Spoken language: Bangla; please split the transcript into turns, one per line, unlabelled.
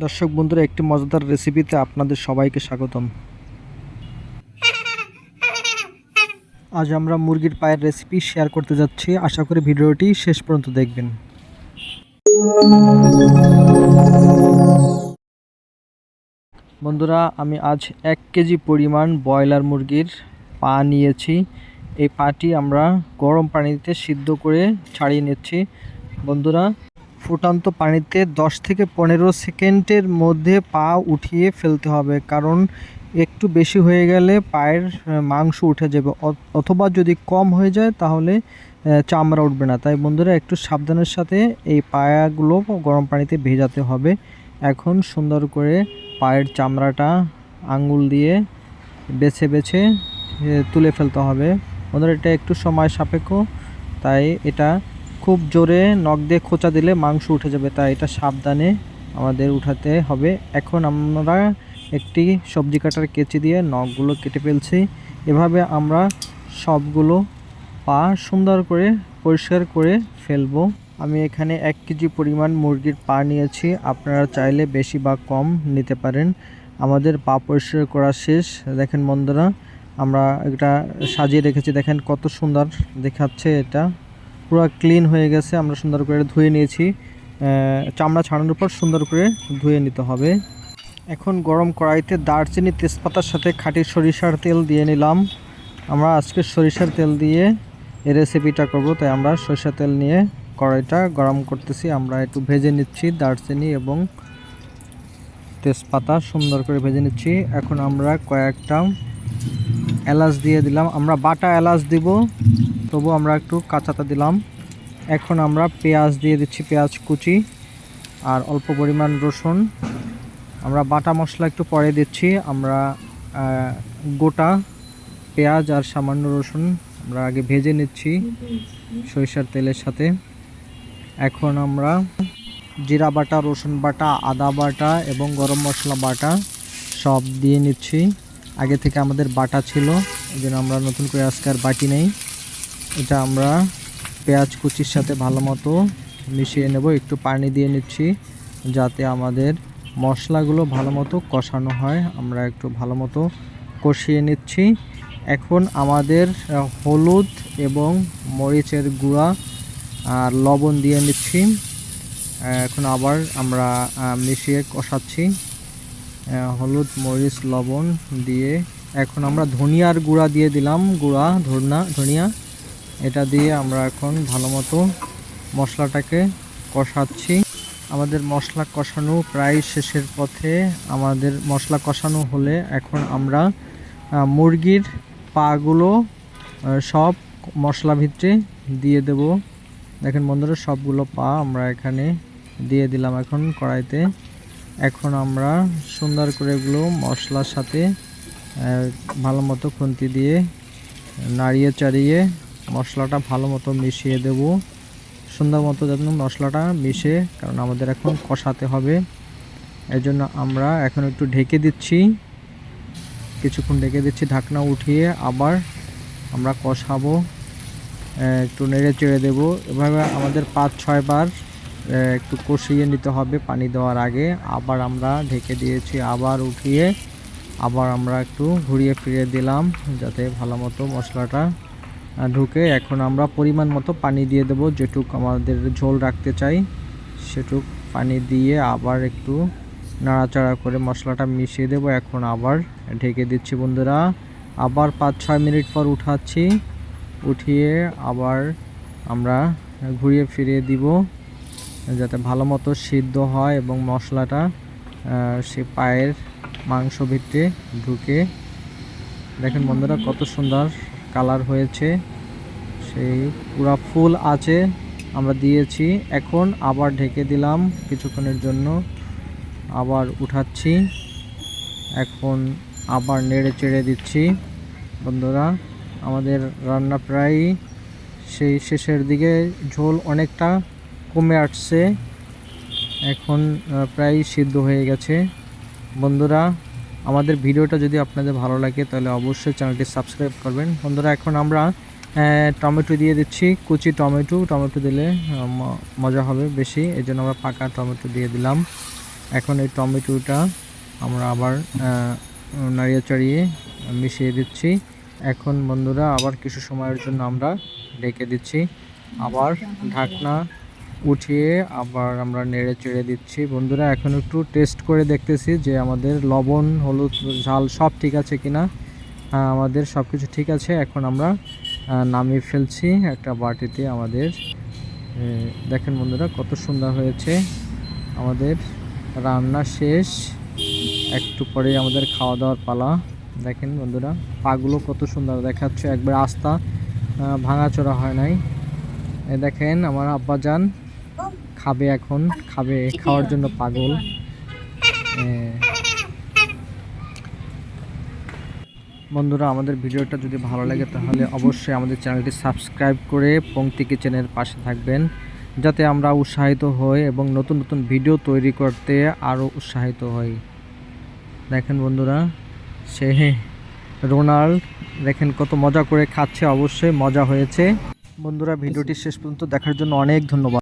দর্শক বন্ধুরা, একটি মজাদার রেসিপিতে আপনাদের সবাইকে স্বাগতম। আজ আমরা মুরগির পায়ের রেসিপি শেয়ার করতে যাচ্ছি। আশা করি ভিডিওটি শেষ পর্যন্ত দেখবেন। বন্ধুরা, আমি আজ এক কেজি পরিমাণ ব্রয়লার মুরগির পা নিয়েছি। এই পাটি আমরা গরম পানিতে সিদ্ধ করে ছাড়িয়ে নিচ্ছি। বন্ধুরা ফুটান্ত পানিতে 10 থেকে পনেরো সেকেন্ডের মধ্যে পা উঠিয়ে ফেলতে হবে, কারণ একটু বেশি হয়ে গেলে পায়ের মাংস উঠে যাবে। অথবা যদি কম হয়ে যায় তাহলে চামড়া উঠবে না। তাই বন্ধুরা, একটু সাবধানের সাথে এই পায়াগুলো গরম পানিতে ভেজাতে হবে। এখন সুন্দর করে পায়ের চামড়াটা আঙ্গুল দিয়ে বেছে বেছে তুলে ফেলতে হবে। বন্ধুরা, এটা একটু সময় সাপেক্ষ, তাই এটা খুব জোরে নখ দিয়ে খোঁচা দিলে মাংস উঠে যাবে, তাই এটা সাবধানে আমাদের উঠাতে হবে। এখন আমরা একটি সবজি কাটার কেচি দিয়ে নখগুলো কেটে ফেলছি। এভাবে আমরা সবগুলো পা সুন্দর করে পরিষ্কার করে ফেলব। আমি এখানে এক কেজি পরিমাণ মুরগির পা নিয়েছি, আপনারা চাইলে বেশি বা কম নিতে পারেন। আমাদের পা পরিষ্কার করা শেষ। দেখেন বন্ধুরা, আমরা এটা সাজিয়ে রেখেছি, দেখেন কত সুন্দর দেখাচ্ছে এটা। পুরো ক্লিন হয়ে গেছে, আমরা সুন্দর করে ধুয়ে নিয়েছি। চামড়া ছাড়ানোর পর সুন্দর করে ধুয়ে নিতে হবে। এখন গরম কড়াইতে দারচিনি তেজপাতার সাথে খাঁটি সরিষার তেল দিয়ে নিলাম। আমরা আজকে সরিষার তেল দিয়ে এই রেসিপিটা করব, তাই আমরা সরিষার তেল নিয়ে কড়াইটা গরম করতেছি। আমরা একটু ভেজে নিচ্ছি দারচিনি এবং তেজপাতা, সুন্দর করে ভেজে নিচ্ছি। এখন আমরা কয়েকটা এলাচ দিয়ে দিলাম। আমরা বাটা এলাচ দিব। তবু আমরা একটু কাঁচাটা দিলাম। এখন আমরা পেঁয়াজ দিয়ে দিচ্ছি পেঁয়াজ কুচি আর অল্প পরিমাণ রসুন। আমরা বাটা মশলা একটু পরে দিচ্ছি। আমরা গোটা পেঁয়াজ আর সামান্য রসুন আমরা আগে ভেজে নিচ্ছি সরিষার তেলের সাথে। এখন আমরা জিরা বাটা, রসুন বাটা, আদা বাটা এবং গরম মশলা বাটা সব দিয়ে নিচ্ছি। আগে থেকে আমাদের বাটা ছিল এই জন্য আমরা নতুন করে আজকে আর বাটি নেই। এটা আমরা পেঁয়াজ কুচির সাথে ভালো মতো মিশিয়ে নেব। একটু পানি দিয়ে নিচ্ছি যাতে আমাদের মশলাগুলো ভালো মতো কষানো হয়। আমরা একটু ভালো মতো কষিয়ে নিচ্ছি। এখন আমাদের হলুদ এবং মরিচের গুঁড়া আর লবণ দিয়ে নিচ্ছি। এখন আবার আমরা মিশিয়ে কষাচ্ছি। হলুদ, মরিচ, লবণ দিয়ে এখন আমরা ধনিয়ার গুঁড়া দিয়ে দিলাম। গুঁড়া, ধনা, ধনিয়া। এটা দিয়ে আমরা এখন ভালো মতো মশলাটাকে কষাচ্ছি। আমাদের মশলা কষানো প্রায় শেষের পথে আমাদের মশলা কষানো হলে এখন আমরা মুরগির পাগুলো সব মশলা ভিতরে দিয়ে দেব। দেখেন বন্ধুরা, সবগুলো পা আমরা এখানে দিয়ে দিলাম এখন কড়াইতে। এখন আমরা সুন্দর করে এগুলো মশলার সাথে ভালো মতো খুন্তি দিয়ে নাড়িয়ে চাড়িয়ে মশলাটা ভালো মতো মিশিয়ে দেব। সুন্দর মতো যেন মশলাটা মিশে, কারণ আমাদের এখন কষাতে হবে। এর জন্য আমরা এখন একটু ঢেকে দিচ্ছি। কিছুক্ষণ ঢেকে দিচ্ছি, ঢাকনা উঠিয়ে আবার আমরা কষাবো। একটু নেড়ে চেড়ে দেবো। এভাবে আমাদের পাঁচ, ছয় বার একটু কষিয়ে নিতে হবে পানি দেওয়ার আগে। আবার আমরা ঢেকে দিয়েছি, আবার উঠিয়ে আবার আমরা একটু ঘুরিয়ে ফিরিয়ে দিলাম, যাতে ভালো মতো মশলাটা ঢুকে এখন আমরা পরিমাণ মতো পানি দিয়ে দেবো। যেটুক আমাদের ঝোল রাখতে চাই, সেটুক পানি দিয়ে আবার একটু নাড়াচাড়া করে মশলাটা মিশিয়ে দেবো। এখন আবার ঢেকে দিচ্ছি বন্ধুরা। আবার পাঁচ ছয় মিনিট পর উঠাচ্ছি। উঠিয়ে আবার আমরা ঘুরিয়ে ফিরিয়ে দিব, যাতে ভালো মতো সিদ্ধ হয় এবং মশলাটা সে পায়ের মাংস ভিত্তে ঢুকে। দেখেন বন্ধুরা কত সুন্দর কালার হয়েছে। সেই পুরা ফুল আছে, আমরা দিয়েছি। এখন আবার ঢেকে দিলাম কিছুক্ষণের জন্য। আবার উঠাচ্ছি। এখন আবার নেড়ে চেড়ে দিচ্ছি। বন্ধুরা, আমাদের রান্না প্রায় সেই শেষের দিকে। ঝোল অনেকটা কমে আসছে। এখন প্রায় সিদ্ধ হয়ে গেছে। বন্ধুরা আমাদের ভিডিওটা যদি আপনাদের ভালো লাগে, তাহলে অবশ্যই চ্যানেলটি সাবস্ক্রাইব করবেন। বন্ধুরা, এখন আমরা টমেটো দিয়ে দিচ্ছি, কুচি টমেটো। টমেটো দিলে মজা হবে বেশি এই জন্য আমরা পাকা টমেটো দিয়ে দিলাম। এখন এই টমেটোটা আমরা আবার নাড়িয়ে চাড়িয়ে মিশিয়ে দিচ্ছি। এখন বন্ধুরা, আবার কিছু সময়ের জন্য আমরা ঢেকে দিচ্ছি। আবার ঢাকনা উঠিয়ে আবার আমরা নেড়ে চেড়ে দিচ্ছি। বন্ধুরা, এখন একটু টেস্ট করে দেখতেছি যে আমাদের লবণ, হলুদ, ঝাল সব ঠিক আছে কিনা। হ্যাঁ আমাদের সব কিছু ঠিক আছে। এখন আমরা নামিয়ে ফেলছি একটা বাটিতে আমাদের। দেখেন বন্ধুরা, কত সুন্দর হয়েছে আমাদের রান্না শেষ। একটু পরে আমাদের খাওয়া দাওয়ার পালা। দেখেন বন্ধুরা, পাগুলো কত সুন্দর দেখাচ্ছে। একবার আস্তা ভাঙাচোরা হয় নাই। দেখেন আমার আব্বাজান খাবে এখন, খাবে, খাওয়ার জন্য পাগল। বন্ধুরা, আমাদের ভিডিওটা যদি ভালো লাগে, তাহলে অবশ্যই আমাদের চ্যানেলটি সাবস্ক্রাইব করে পংক্তি কিচেনের পাশে থাকবেন, যাতে আমরা উৎসাহিত হই এবং নতুন নতুন ভিডিও তৈরি করতে আরও উৎসাহিত হই। দেখেন বন্ধুরা, সে রোনাল্ড, দেখেন কত মজা করে খাচ্ছে, অবশ্যই মজা হয়েছে। বন্ধুরা, ভিডিওটি শেষ পর্যন্ত দেখার জন্য অনেক ধন্যবাদ।